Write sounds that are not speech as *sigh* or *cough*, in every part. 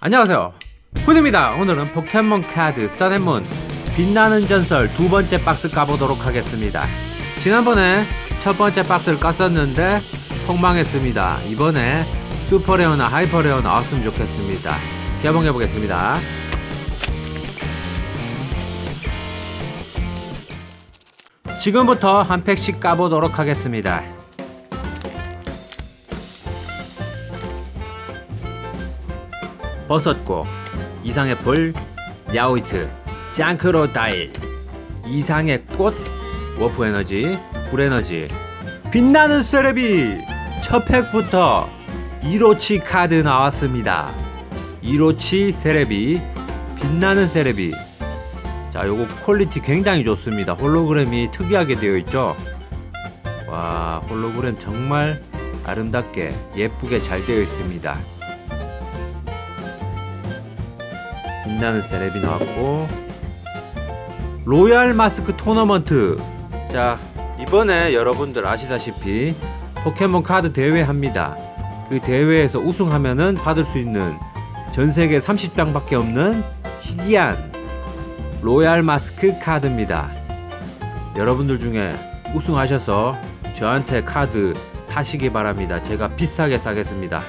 안녕하세요. 훈입니다. 오늘은 포켓몬 카드 써앤문 빛나는 전설 두 번째 박스 까보도록 하겠습니다. 지난번에 첫 번째 박스를 깠었는데 폭망했습니다. 이번에 슈퍼레어나 하이퍼레어 나왔으면 좋겠습니다. 개봉해 보겠습니다. 지금부터 한 팩씩 까보도록 하겠습니다. 버섯고 이상의 불 야오이트 짱크로다일 이상의 꽃 워프 에너지 불 에너지. 빛나는 세레비! 첫 팩부터 이로치 카드 나왔습니다. 이로치 세레비 빛나는 세레비. 자 요거 퀄리티 굉장히 좋습니다. 홀로그램이 특이하게 되어 있죠? 와 홀로그램 정말 아름답게 예쁘게 잘 되어 있습니다 빛나는 세레비 나왔고. 로얄 마스크 토너먼트. 자 이번에 여러분들 아시다시피 포켓몬 카드 대회 합니다. 그 대회에서 우승하면은 받을 수 있는 전 세계 30장밖에 없는 희귀한 로얄 마스크 카드입니다. 여러분들 중에 우승하셔서 저한테 카드 타시기 바랍니다. 제가 비싸게 싸겠습니다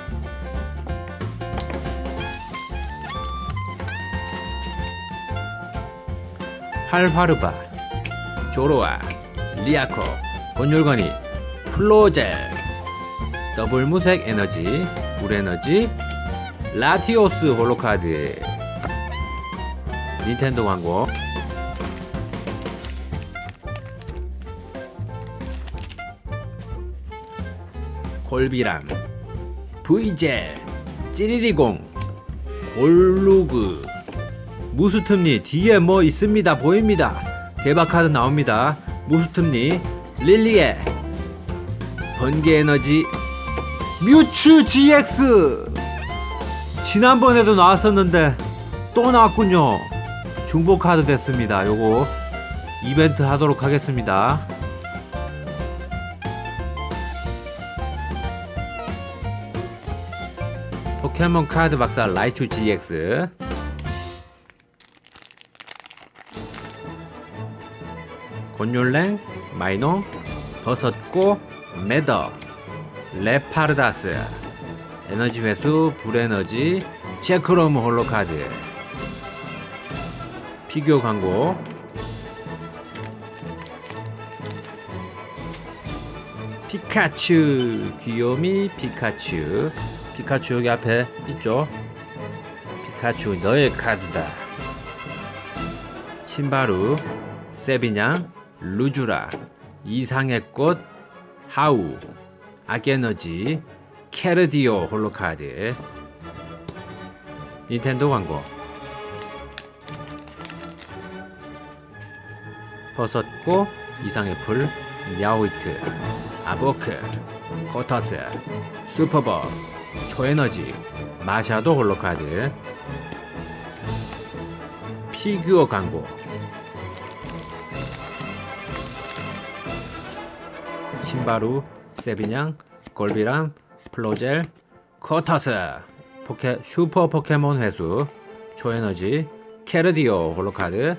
활화르바, 조로아, 리아코, 곤율건이, 플로젤, 더블 무색 에너지, 물 에너지, 라티오스 홀로카드, 닌텐도 광고, 골비람, 브이젤, 찌리리공, 골루그, 무스틈니 뒤에 뭐 있습니다. 보입니다. 대박 카드 나옵니다. 무스틈니 릴리에 번개 에너지 뮤츠 GX 지난번에도 나왔었는데 또 나왔군요. 중복 카드 됐습니다. 요거 이벤트 하도록 하겠습니다. 포켓몬 카드 박사 라이츄 GX 곤율랭, 마이노, 버섯고, 메더, 레파르다스, 에너지 회수, 불에너지, 체크롬 홀로카드, 피규어 광고, 피카츄, 귀요미 피카츄, 피카츄 여기 앞에 있죠? 피카츄 너의 카드다. 신바루, 세비냥, 루주라, 이상의 꽃, 하우, 아게너지, 캐르디오 홀로카드, 닌텐도 광고, 버섯고, 이상의 풀, 야오이트, 아보크, 코터스, 슈퍼버, 초에너지, 마샤도 홀로카드, 피규어 광고, 신바루, 세비냥, 골비람, 플로젤, 커터스, 포케, 슈퍼 포켓몬 회수, 초에너지, 캐르디오 홀로카드,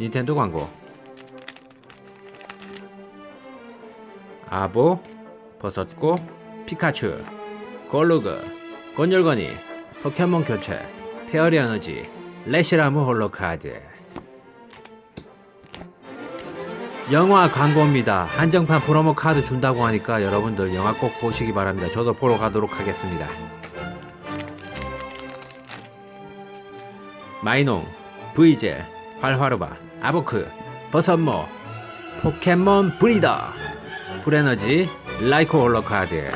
닌텐도 광고, 아보, 버섯고, 피카츄, 골루그, 곤열건이, 포켓몬 교체, 페어리 에너지, 레시라무 홀로카드. 영화 광고입니다. 한정판 프로모 카드 준다고 하니까 여러분들 영화 꼭 보시기 바랍니다. 저도 보러 가도록 하겠습니다. 마이농, 브이젤, 활화르바, 아보크, 버섯모, 포켓몬 브리더, 불에너지, 라이코 홀로카드,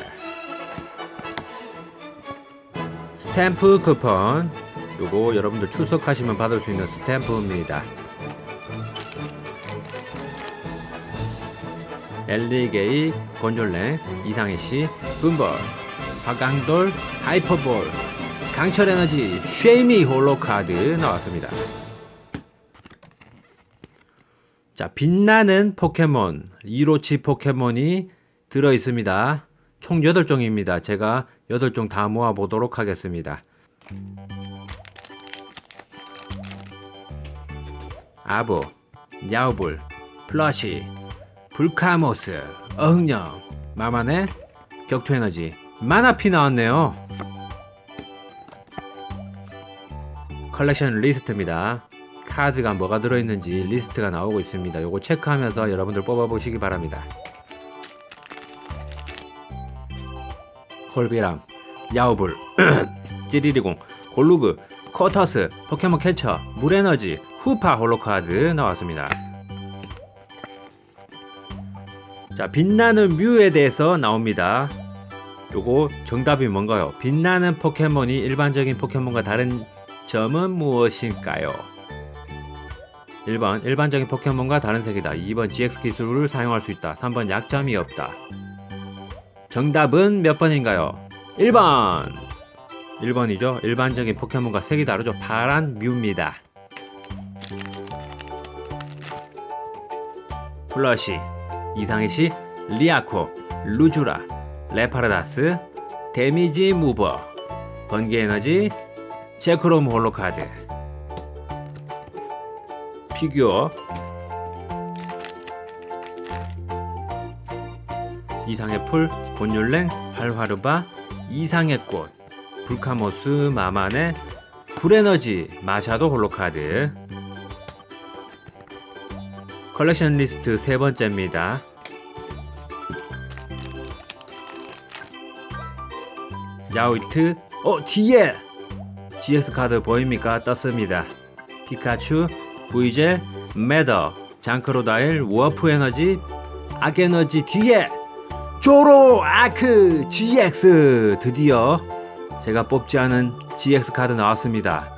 스탬프 쿠폰, 요거 여러분들 출석하시면 받을 수 있는 스탬프입니다. 엘리게이, 곤졸랭, 이상희씨, 분벌, 박강돌, 하이퍼볼, 강철 에너지, 쉐이미 홀로카드 나왔습니다. 자, 빛나는 포켓몬, 이로치 포켓몬이 들어 있습니다. 총 8종입니다. 제가 8종 다 모아 보도록 하겠습니다. 아보, 야오볼, 플러시, 불카모스, 어흥령, 마만의 격투에너지, 마나피 나왔네요. 컬렉션 리스트입니다. 카드가 뭐가 들어있는지 리스트가 나오고 있습니다. 요거 체크하면서 여러분들 뽑아보시기 바랍니다. 콜비람, 야오불, *clears throat* 찌리리공, 골루그, 코터스, 포켓몬 캐쳐, 물에너지, 후파 홀로카드 나왔습니다. 자, 빛나는 뮤에 대해서 나옵니다. 요거 정답이 뭔가요? 빛나는 포켓몬이 일반적인 포켓몬과 다른 점은 무엇일까요? 1번 일반적인 포켓몬과 다른 색이다. 2번 GX 기술을 사용할 수 있다. 3번 약점이 없다. 정답은 몇 번인가요? 1번! 1번이죠. 일반적인 포켓몬과 색이 다르죠. 파란 뮤입니다. 플러시, 이상희씨, 리아코, 루주라, 레파라다스, 데미지 무버, 번개 에너지, 체크롬 홀로카드, 피규어, 이상의 풀, 곤율랭, 활화르바, 이상의 꽃, 불카모스, 마만의 불에너지, 마샤도 홀로카드. 컬렉션 리스트 세 번째입니다. 야우이트, 어, 뒤에! GS 카드 보입니까? 떴습니다. 피카츄, 브이젤, 매더, 장크로다일, 워프 에너지, 악 에너지 뒤에! 조로 아크 GX 드디어 제가 뽑지 않은 GX 카드 나왔습니다.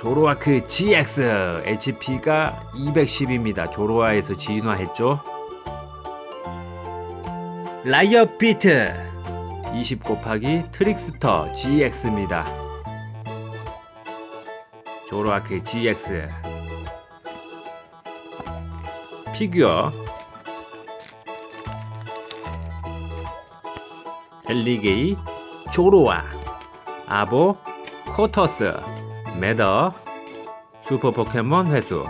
조로아크 GX HP가 210입니다. 조로아에서 진화했죠. 라이어 비트 20 곱하기 트릭스터 GX입니다. 조로아크 GX 피규어 헬리게이, 조로아, 아보, 코터스, 매더, 슈퍼 포켓몬 회수,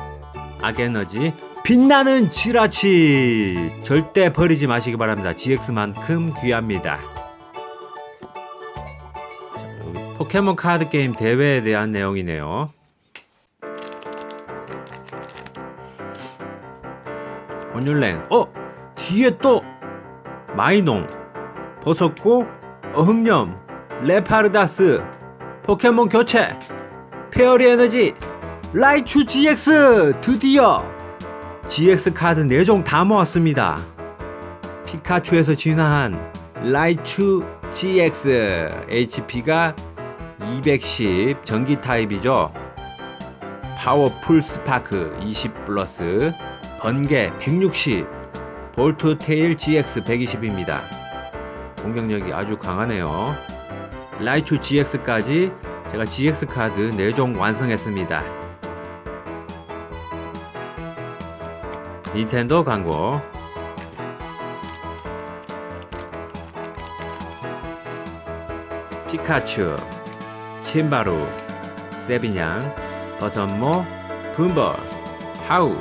악에너지, 빛나는 지라치! 절대 버리지 마시기 바랍니다. GX만큼 귀합니다. 포켓몬 카드 게임 대회에 대한 내용이네요. 온율랭, 어! 뒤에 또! 마이농, 버섯고, 어흥염, 레파르다스, 포켓몬 교체, 페어리 에너지, 라이츄 GX 드디어 GX 카드 4종 다 모았습니다. 피카츄에서 진화한 라이츄 GX HP가 210 전기 타입이죠. 파워풀 스파크 20 플러스 번개 160 볼트 테일 GX 120입니다. 공격력이 아주 강하네요. 라이츄 GX까지 제가 GX 카드 4종 완성했습니다. 닌텐도 광고 피카츄, 침바루, 세비냥, 버섯모, 분벌, 하우,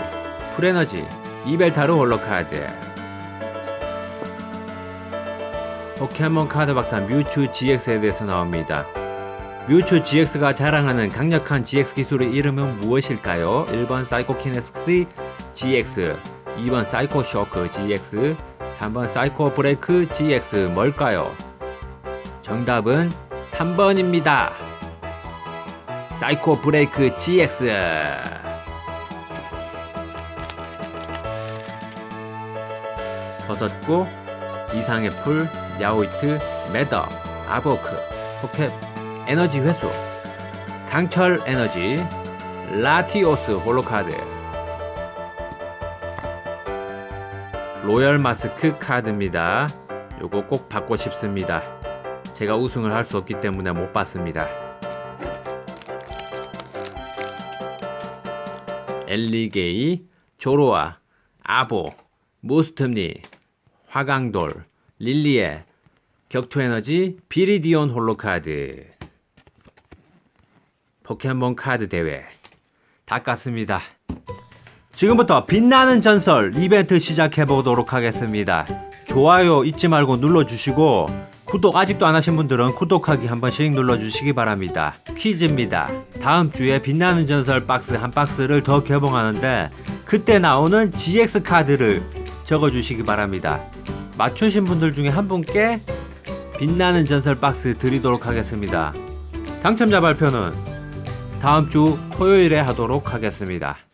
풀에너지, 이벨타루 홀로카드 포켓몬 카드 박사 뮤추 GX에 대해서 나옵니다. 뮤추 GX가 자랑하는 강력한 GX 기술의 이름은 무엇일까요? 1번 사이코키네스크 GX, 2번 사이코 쇼크 GX, 3번 사이코 브레이크 GX 뭘까요? 정답은 3번입니다. 사이코 브레이크 GX. 버섯고, 이상의 풀, 야오이트, 매더, 아보크, 포켓, 에너지 회수, 강철 에너지, 라티오스 홀로카드, 로열 마스크 카드입니다. 요거 꼭 받고 싶습니다. 제가 우승을 할 수 없기 때문에 못 받습니다. 엘리게이, 조로아, 아보, 모스트니, 화강돌, 릴리에, 격투에너지, 비리디온 홀로카드. 포켓몬 카드 대회 다 깠습니다. 지금부터 빛나는 전설 이벤트 시작해 보도록 하겠습니다. 좋아요 잊지 말고 눌러주시고 구독 아직도 안 하신 분들은 구독하기 한 번씩 눌러주시기 바랍니다. 퀴즈입니다. 다음 주에 빛나는 전설 박스 한 박스를 더 개봉하는데 그때 나오는 GX 카드를 적어주시기 바랍니다. 맞추신 분들 중에 한 분께 빛나는 전설 박스 드리도록 하겠습니다. 당첨자 발표는 다음 주 토요일에 하도록 하겠습니다.